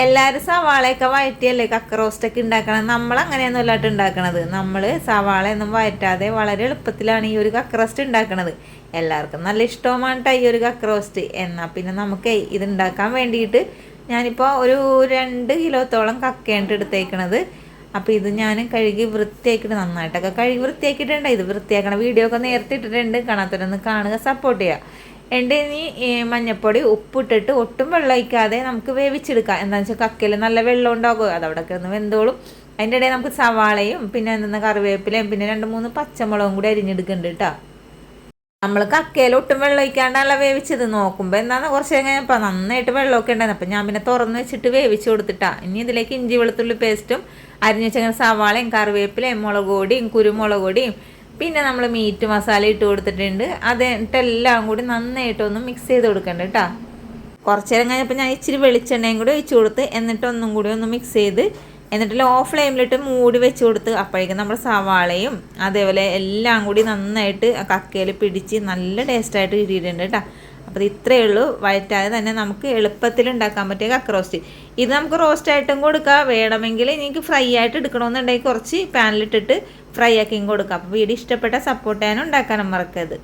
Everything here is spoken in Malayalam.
എല്ലാവരും സവാളയൊക്കെ വഴറ്റിയല്ലേ കക്ക റോസ്റ്റൊക്കെ ഉണ്ടാക്കണം നമ്മൾ അങ്ങനെയൊന്നും അല്ലാട്ട് ഉണ്ടാക്കണത്. നമ്മൾ സവാളയൊന്നും വഴറ്റാതെ വളരെ എളുപ്പത്തിലാണ് ഈ ഒരു കക്ക റോസ്റ്റ് ഉണ്ടാക്കണത്. എല്ലാവർക്കും നല്ല ഇഷ്ടവുമാണ് ഈ ഒരു കക്ക റോസ്റ്റ് എന്നാൽ പിന്നെ നമുക്ക് ഇത് ഉണ്ടാക്കാൻ വേണ്ടിയിട്ട് ഞാനിപ്പോൾ ഒരു രണ്ട് കിലോത്തോളം കക്കയാണ് എടുത്തേക്കണത്. അപ്പോൾ ഇത് ഞാൻ കഴുകി വൃത്തിയാക്കിയിട്ട് നന്നായിട്ടൊക്കെ കഴുകി വൃത്തിയാക്കിയിട്ടുണ്ട്. ഇത് വൃത്തിയാക്കണ വീഡിയോ ഒക്കെ നേരത്തെ ഇട്ടിട്ടുണ്ട്. കാണാത്തവരൊന്ന് കാണുക സപ്പോർട്ട് ചെയ്യുക. എന്റെ ഇനി മഞ്ഞപ്പൊടി ഉപ്പിട്ടിട്ട് ഒട്ടും വെള്ളം ഒഴിക്കാതെ നമുക്ക് വേവിച്ചെടുക്കാം. എന്താണെന്ന് വെച്ചാൽ കക്കയിൽ നല്ല വെള്ളം ഉണ്ടാകും. അതവിടെ കിടന്ന് വെന്തോളും. അതിന്റെ ഇടയിൽ നമുക്ക് സവാളയും പിന്നെ എന്തെന്ന കറിവേപ്പിലയും പിന്നെ രണ്ട് മൂന്ന് പച്ചമുളകും കൂടി അരിഞ്ഞെടുക്കുന്നുണ്ട് കേട്ടോ നമ്മൾ കക്കയിൽ ഒട്ടും വെള്ളം ഒഴിക്കാണ്ടല്ല വേവിച്ചത്. നോക്കുമ്പോൾ എന്താണ് കുറച്ച് കഴിഞ്ഞപ്പോൾ നന്നായിട്ട് വെള്ളമൊക്കെ ഉണ്ടായിരുന്നു. അപ്പം ഞാൻ പിന്നെ തുറന്ന് വെച്ചിട്ട് വേവിച്ച് കൊടുത്തിട്ടാ. ഇനി ഇതിലേക്ക് ഇഞ്ചി വെളുത്തുള്ളി പേസ്റ്റും അരിഞ്ഞ് വെച്ചാൽ സവാളയും കറിവേപ്പിലയും മുളക് പൊടിയും കുരുമുളക് പൊടിയും പിന്നെ നമ്മൾ മീറ്റ് മസാല ഇട്ട് കൊടുത്തിട്ടുണ്ട്. അതെല്ലാം കൂടി നന്നായിട്ടൊന്ന് മിക്സ് ചെയ്ത് കൊടുക്കണ്ട കേട്ടോ കുറച്ച് നേരം കഴിഞ്ഞപ്പോൾ ഞാൻ ഇച്ചിരി വെളിച്ചെണ്ണയും കൂടി ഒഴിച്ച് കൊടുത്ത് എന്നിട്ട് ഒന്നും കൂടി ഒന്ന് മിക്സ് ചെയ്ത് എന്നിട്ട് ലോ ഫ്ലെയിമിലിട്ട് മൂടി വെച്ച് കൊടുത്ത് അപ്പോഴേക്കും നമ്മുടെ സവാളയും അതേപോലെ എല്ലാം കൂടി നന്നായിട്ട് കക്കയിൽ പിടിച്ച് നല്ല ടേസ്റ്റായിട്ട് കിട്ടിയിട്ടുണ്ട് കേട്ടോ അപ്പോൾ ഇത്രയേ ഉള്ളൂ. വയറ്റാതെ തന്നെ നമുക്ക് എളുപ്പത്തിൽ ഉണ്ടാക്കാൻ പറ്റിയ കക്ക റോസ്റ്റ് ഇത് നമുക്ക് റോസ്റ്റായിട്ടും കൊടുക്കാം. വേണമെങ്കിൽ എനിക്ക് ഫ്രൈ ആയിട്ട് എടുക്കണമെന്നുണ്ടെങ്കിൽ കുറച്ച് പാനിലിട്ടിട്ട് ഫ്രൈ ആക്കിയും കൊടുക്കാം. അപ്പോൾ വീഡിയോ ഇഷ്ടപ്പെട്ട സപ്പോർട്ട് ചെയ്യാനും ഉണ്ടാക്കാനും മറക്കരുത്.